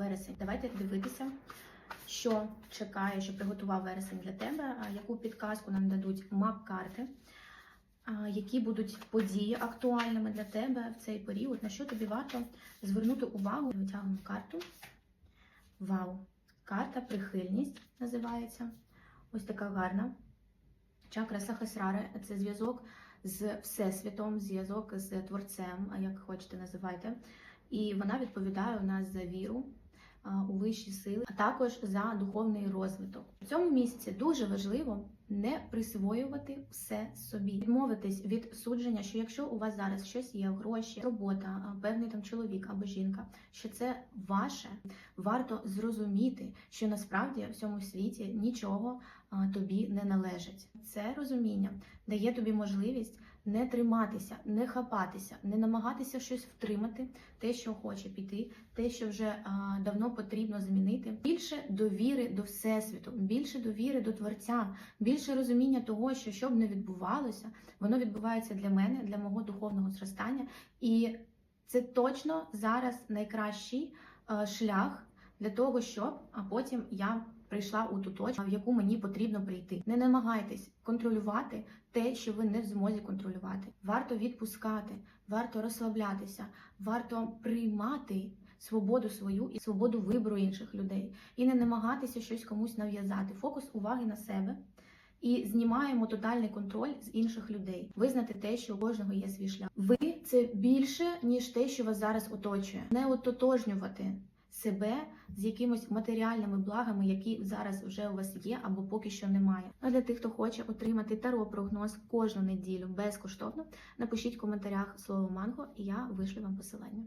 вересень. Давайте дивитися, що чекає, що приготував вересень для тебе, яку підказку нам дадуть мап-карти, які будуть події актуальними для тебе в цей період, на що тобі варто звернути увагу. Витягуємо карту. Вау! Карта прихильність називається. Ось така гарна. Чакра Сахасрари це зв'язок з Всесвітом, зв'язок з Творцем, як хочете називайте. І вона відповідає у нас за віру у вищі сили, а також за духовний розвиток. У цьому місяці дуже важливо не присвоювати все собі, відмовитись від судження, що якщо у вас зараз щось є, гроші, робота, певний там чоловік або жінка, що це ваше, варто зрозуміти, що насправді в цьому світі нічого тобі не належить. Це розуміння дає тобі можливість не триматися, не хапатися, не намагатися щось втримати, те, що хоче піти, те, що вже а, давно потрібно змінити. Більше довіри до всесвіту, більше довіри до творця, більше розуміння того, що що б не відбувалося, воно відбувається для мене, для мого духовного зростання, і це точно зараз найкращий е, шлях для того, щоб а потім я прийшла у ту точку, в яку мені потрібно прийти. Не намагайтесь контролювати те, що ви не в змозі контролювати. Варто відпускати, варто розслаблятися, варто приймати свободу свою і свободу вибору інших людей, і не намагатися щось комусь нав'язати. Фокус уваги на себе. І знімаємо тотальний контроль з інших людей, визнати те, що у кожного є свій шлях. Ви це більше ніж те, що вас зараз оточує, не ототожнювати себе з якимось матеріальними благами, які зараз вже у вас є або поки що немає. А для тих, хто хоче отримати таро прогноз кожну неділю безкоштовно, напишіть в коментарях слово манго, і я вишлю вам посилання.